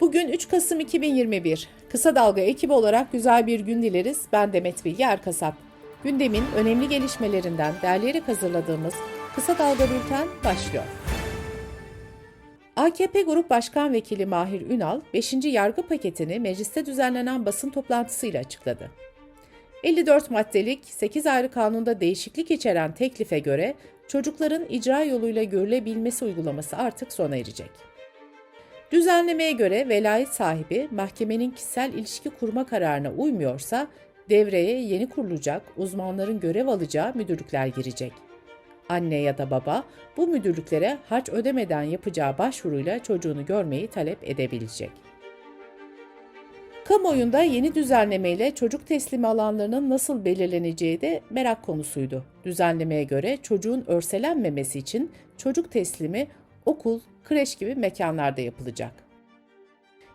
Bugün 3 Kasım 2021. Kısa Dalga ekibi olarak güzel bir gün dileriz. Ben Demet Bilge Erkasap. Gündemin önemli gelişmelerinden derleyerek hazırladığımız Kısa Dalga Bülten başlıyor. AKP Grup Başkan Vekili Mahir Ünal, 5. yargı paketini mecliste düzenlenen basın toplantısıyla açıkladı. 54 maddelik 8 ayrı kanunda değişiklik içeren teklife göre çocukların icra yoluyla görülebilmesi uygulaması artık sona erecek. Düzenlemeye göre velayet sahibi mahkemenin kişisel ilişki kurma kararına uymuyorsa devreye yeni kurulacak uzmanların görev alacağı müdürlükler girecek. Anne ya da baba bu müdürlüklere harç ödemeden yapacağı başvuruyla çocuğunu görmeyi talep edebilecek. Kamuoyunda yeni düzenlemeyle çocuk teslimi alanlarının nasıl belirleneceği de merak konusuydu. Düzenlemeye göre çocuğun örselenmemesi için çocuk teslimi okul, kreş gibi mekanlarda yapılacak.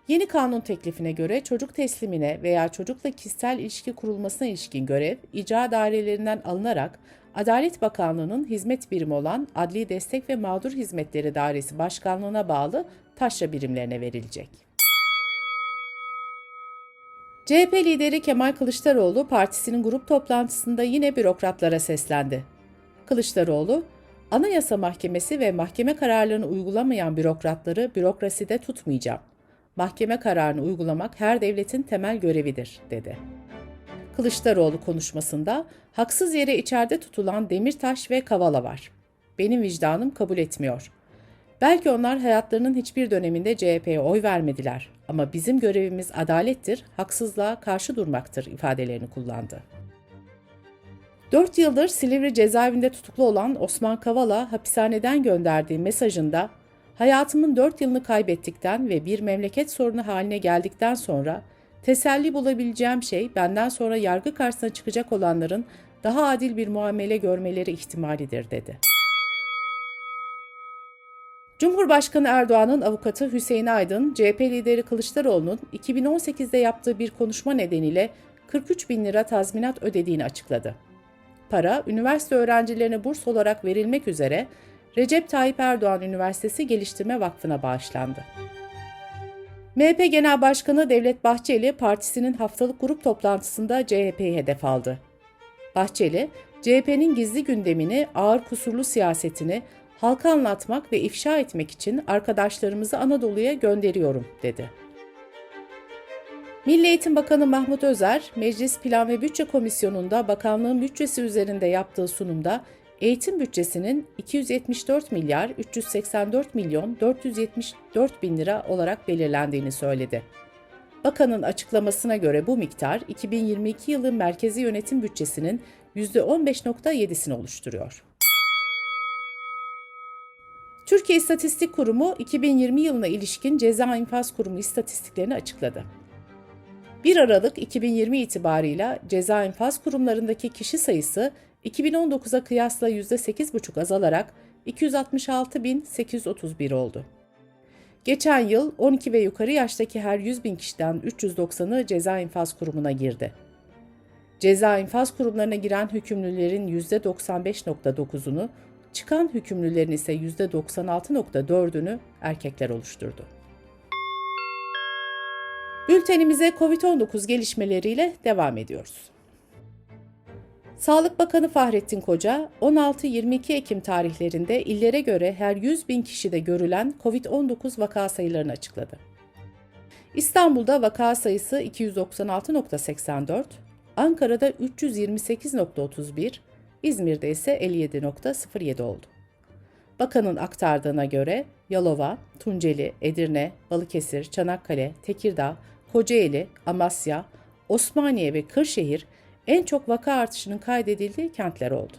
Yeni kanun teklifine göre çocuk teslimine veya çocukla kişisel ilişki kurulmasına ilişkin görev icra dairelerinden alınarak Adalet Bakanlığı'nın hizmet birimi olan Adli Destek ve Mağdur Hizmetleri Dairesi Başkanlığı'na bağlı taşra birimlerine verilecek. CHP lideri Kemal Kılıçdaroğlu partisinin grup toplantısında yine bürokratlara seslendi. Kılıçdaroğlu, Anayasa Mahkemesi ve mahkeme kararlarını uygulamayan bürokratları bürokraside tutmayacağım. Mahkeme kararını uygulamak her devletin temel görevidir, dedi. Kılıçdaroğlu konuşmasında haksız yere içeride tutulan Demirtaş ve Kavala var. Benim vicdanım kabul etmiyor. Belki onlar hayatlarının hiçbir döneminde CHP'ye oy vermediler ama bizim görevimiz adalettir, haksızlığa karşı durmaktır ifadelerini kullandı. 4 yıldır Silivri cezaevinde tutuklu olan Osman Kavala hapishaneden gönderdiği mesajında hayatımın 4 yılını kaybettikten ve bir memleket sorunu haline geldikten sonra teselli bulabileceğim şey benden sonra yargı karşısına çıkacak olanların daha adil bir muamele görmeleri ihtimalidir dedi. Cumhurbaşkanı Erdoğan'ın avukatı Hüseyin Aydın, CHP lideri Kılıçdaroğlu'nun 2018'de yaptığı bir konuşma nedeniyle 43 bin lira tazminat ödediğini açıkladı. Para, üniversite öğrencilerine burs olarak verilmek üzere Recep Tayyip Erdoğan Üniversitesi Geliştirme Vakfı'na bağışlandı. MHP Genel Başkanı Devlet Bahçeli, partisinin haftalık grup toplantısında CHP'yi hedef aldı. Bahçeli, CHP'nin gizli gündemini, ağır kusurlu siyasetini halka anlatmak ve ifşa etmek için arkadaşlarımızı Anadolu'ya gönderiyorum, dedi. Milli Eğitim Bakanı Mahmut Özer, Meclis Plan ve Bütçe Komisyonu'nda bakanlığın bütçesi üzerinde yaptığı sunumda eğitim bütçesinin 274 milyar 384 milyon 474 bin lira olarak belirlendiğini söyledi. Bakanın açıklamasına göre bu miktar 2022 yılı merkezi yönetim bütçesinin %15.7'sini oluşturuyor. Türkiye İstatistik Kurumu 2020 yılına ilişkin ceza infaz kurumu istatistiklerini açıkladı. 1 Aralık 2020 itibarıyla ceza infaz kurumlarındaki kişi sayısı 2019'a kıyasla %8,5 azalarak 266.831 oldu. Geçen yıl 12 ve yukarı yaştaki her 100 bin kişiden 390'ı ceza infaz kurumuna girdi. Ceza infaz kurumlarına giren hükümlülerin %95.9'unu, çıkan hükümlülerin ise %96.4'ünü erkekler oluşturdu. Bültenimize COVID-19 gelişmeleriyle devam ediyoruz. Sağlık Bakanı Fahrettin Koca, 16-22 Ekim tarihlerinde illere göre her 100 bin kişide görülen COVID-19 vaka sayılarını açıkladı. İstanbul'da vaka sayısı 296.84, Ankara'da 328.31, İzmir'de ise 57.07 oldu. Bakanın aktardığına göre Yalova, Tunceli, Edirne, Balıkesir, Çanakkale, Tekirdağ, Kocaeli, Amasya, Osmaniye ve Kırşehir en çok vaka artışının kaydedildiği kentler oldu.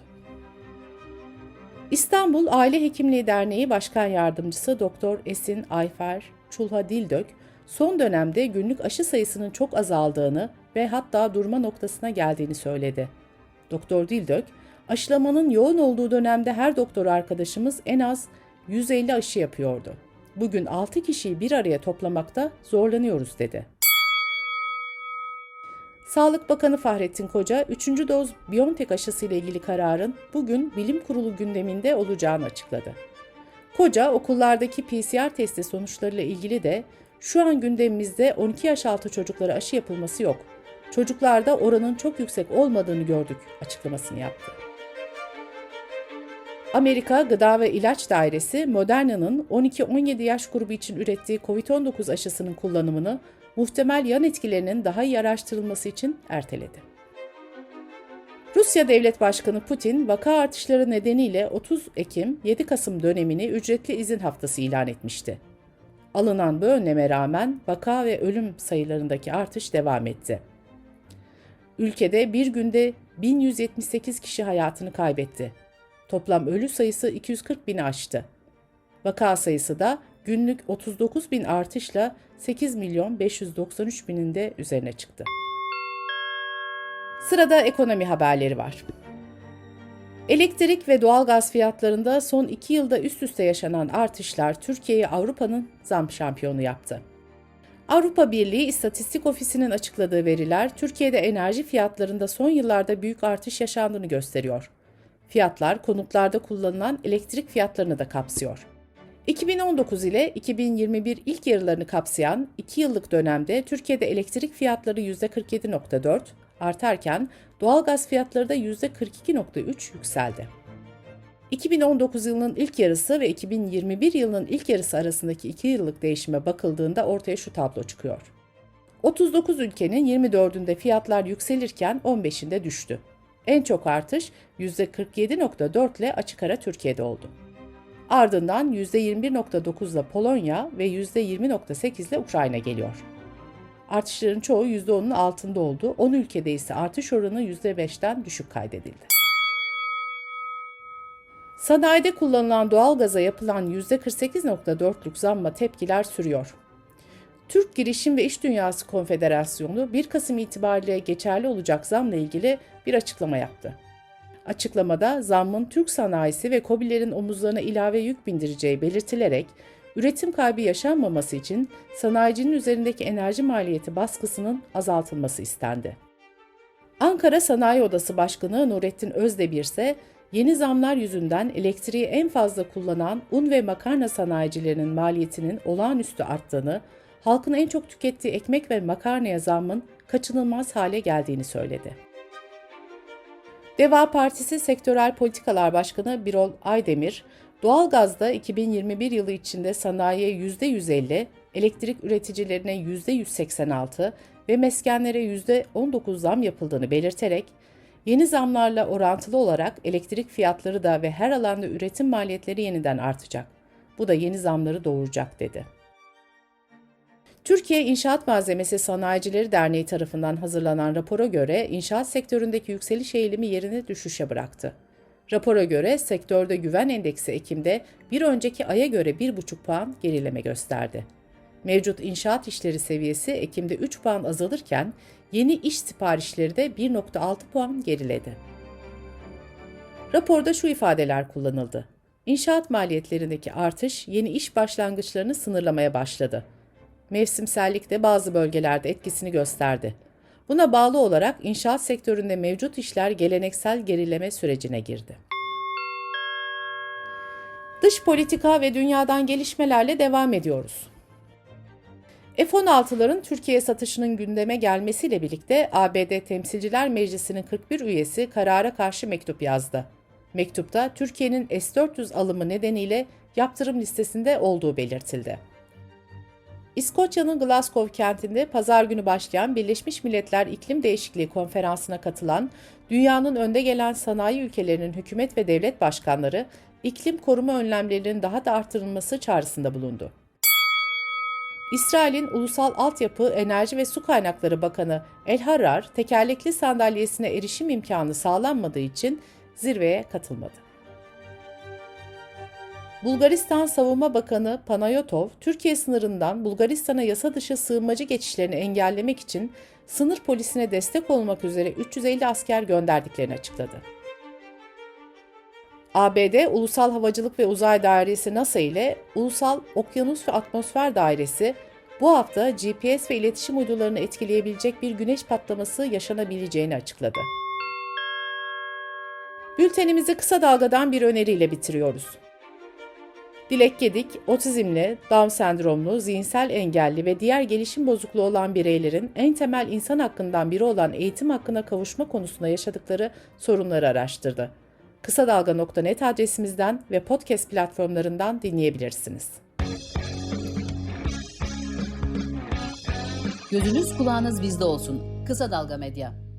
İstanbul Aile Hekimliği Derneği Başkan Yardımcısı Doktor Esin Ayfer Çulha Dildök, son dönemde günlük aşı sayısının çok azaldığını ve hatta durma noktasına geldiğini söyledi. Doktor Dildök, aşılamanın yoğun olduğu dönemde her doktor arkadaşımız en az 150 aşı yapıyordu. Bugün 6 kişiyi bir araya toplamakta zorlanıyoruz dedi. Sağlık Bakanı Fahrettin Koca, 3. doz Biontech aşısı ile ilgili kararın bugün bilim kurulu gündeminde olacağını açıkladı. Koca, okullardaki PCR testi sonuçlarıyla ilgili de Şu an gündemimizde 12 yaş altı çocuklara aşı yapılması yok. Çocuklarda oranın çok yüksek olmadığını gördük açıklamasını yaptı. Amerika Gıda ve İlaç Dairesi Moderna'nın 12-17 yaş grubu için ürettiği COVID-19 aşısının kullanımını muhtemel yan etkilerinin daha iyi araştırılması için erteledi. Rusya Devlet Başkanı Putin, vaka artışları nedeniyle 30 Ekim-7 Kasım dönemini ücretli izin haftası ilan etmişti. Alınan bu önleme rağmen vaka ve ölüm sayılarındaki artış devam etti. Ülkede bir günde 1178 kişi hayatını kaybetti. Toplam ölü sayısı 240 bini aştı. Vaka sayısı da günlük 39 bin artışla 8 milyon 593 binin de üzerine çıktı. Sırada ekonomi haberleri var. Elektrik ve doğalgaz fiyatlarında son iki yılda üst üste yaşanan artışlar Türkiye'yi Avrupa'nın zam şampiyonu yaptı. Avrupa Birliği İstatistik Ofisi'nin açıkladığı veriler Türkiye'de enerji fiyatlarında son yıllarda büyük artış yaşandığını gösteriyor. Fiyatlar konutlarda kullanılan elektrik fiyatlarını da kapsıyor. 2019 ile 2021 ilk yarılarını kapsayan 2 yıllık dönemde Türkiye'de elektrik fiyatları %47.4 artarken doğalgaz fiyatları da %42.3 yükseldi. 2019 yılının ilk yarısı ve 2021 yılının ilk yarısı arasındaki 2 yıllık değişime bakıldığında ortaya şu tablo çıkıyor. 39 ülkenin 24'ünde fiyatlar yükselirken 15'inde düştü. En çok artış %47.4 ile açık ara Türkiye'de oldu. Ardından %21.9 ile Polonya ve %20.8 ile Ukrayna geliyor. Artışların çoğu %10'un altında oldu. 10 ülkede ise artış oranı %5'ten düşük kaydedildi. Sanayide kullanılan doğal gaza yapılan %48.4'lük zamma tepkiler sürüyor. Türk Girişim ve İş Dünyası Konfederasyonu 1 Kasım itibariyle geçerli olacak zamla ilgili bir açıklama yaptı. Açıklamada zammın Türk sanayisi ve KOBİ'lerin omuzlarına ilave yük bindireceği belirtilerek üretim kaybı yaşanmaması için sanayicinin üzerindeki enerji maliyeti baskısının azaltılması istendi. Ankara Sanayi Odası Başkanı Nurettin Özdemir ise yeni zamlar yüzünden elektriği en fazla kullanan un ve makarna sanayicilerinin maliyetinin olağanüstü arttığını, halkın en çok tükettiği ekmek ve makarnaya zammın kaçınılmaz hale geldiğini söyledi. Deva Partisi Sektörel Politikalar Başkanı Birol Aydemir, doğalgazda 2021 yılı içinde sanayiye %150, elektrik üreticilerine %186 ve meskenlere %19 zam yapıldığını belirterek, yeni zamlarla orantılı olarak elektrik fiyatları da ve her alanda üretim maliyetleri yeniden artacak. Bu da yeni zamları doğuracak dedi. Türkiye İnşaat Malzemesi Sanayicileri Derneği tarafından hazırlanan rapora göre inşaat sektöründeki yükseliş eğilimi yerini düşüşe bıraktı. Rapora göre sektörde güven endeksi Ekim'de bir önceki aya göre 1,5 puan gerileme gösterdi. Mevcut inşaat işleri seviyesi Ekim'de 3 puan azalırken yeni iş siparişleri de 1,6 puan geriledi. Raporda şu ifadeler kullanıldı. İnşaat maliyetlerindeki artış yeni iş başlangıçlarını sınırlamaya başladı. Mevsimsellik de bazı bölgelerde etkisini gösterdi. Buna bağlı olarak inşaat sektöründe mevcut işler geleneksel gerileme sürecine girdi. Dış politika ve dünyadan gelişmelerle devam ediyoruz. F-16'ların Türkiye satışının gündeme gelmesiyle birlikte ABD Temsilciler Meclisi'nin 41 üyesi karara karşı mektup yazdı. Mektupta Türkiye'nin S-400 alımı nedeniyle yaptırım listesinde olduğu belirtildi. İskoçya'nın Glasgow kentinde pazar günü başlayan Birleşmiş Milletler İklim Değişikliği Konferansı'na katılan dünyanın önde gelen sanayi ülkelerinin hükümet ve devlet başkanları iklim koruma önlemlerinin daha da artırılması çağrısında bulundu. İsrail'in Ulusal Altyapı, Enerji ve Su Kaynakları Bakanı El Harar, tekerlekli sandalyesine erişim imkanı sağlanmadığı için zirveye katılmadı. Bulgaristan Savunma Bakanı Panayotov, Türkiye sınırından Bulgaristan'a yasa dışı sığınmacı geçişlerini engellemek için sınır polisine destek olmak üzere 350 asker gönderdiklerini açıkladı. ABD Ulusal Havacılık ve Uzay Dairesi NASA ile Ulusal Okyanus ve Atmosfer Dairesi bu hafta GPS ve iletişim uydularını etkileyebilecek bir güneş patlaması yaşanabileceğini açıkladı. Bültenimizi kısa dalgadan bir öneriyle bitiriyoruz. Dilek Gedik, otizmli, Down sendromlu, zihinsel engelli ve diğer gelişim bozukluğu olan bireylerin en temel insan hakkından biri olan eğitim hakkına kavuşma konusunda yaşadıkları sorunları araştırdı. Kısa Dalga.net adresimizden ve podcast platformlarından dinleyebilirsiniz. Gözünüz kulağınız bizde olsun. Kısa Dalga Medya.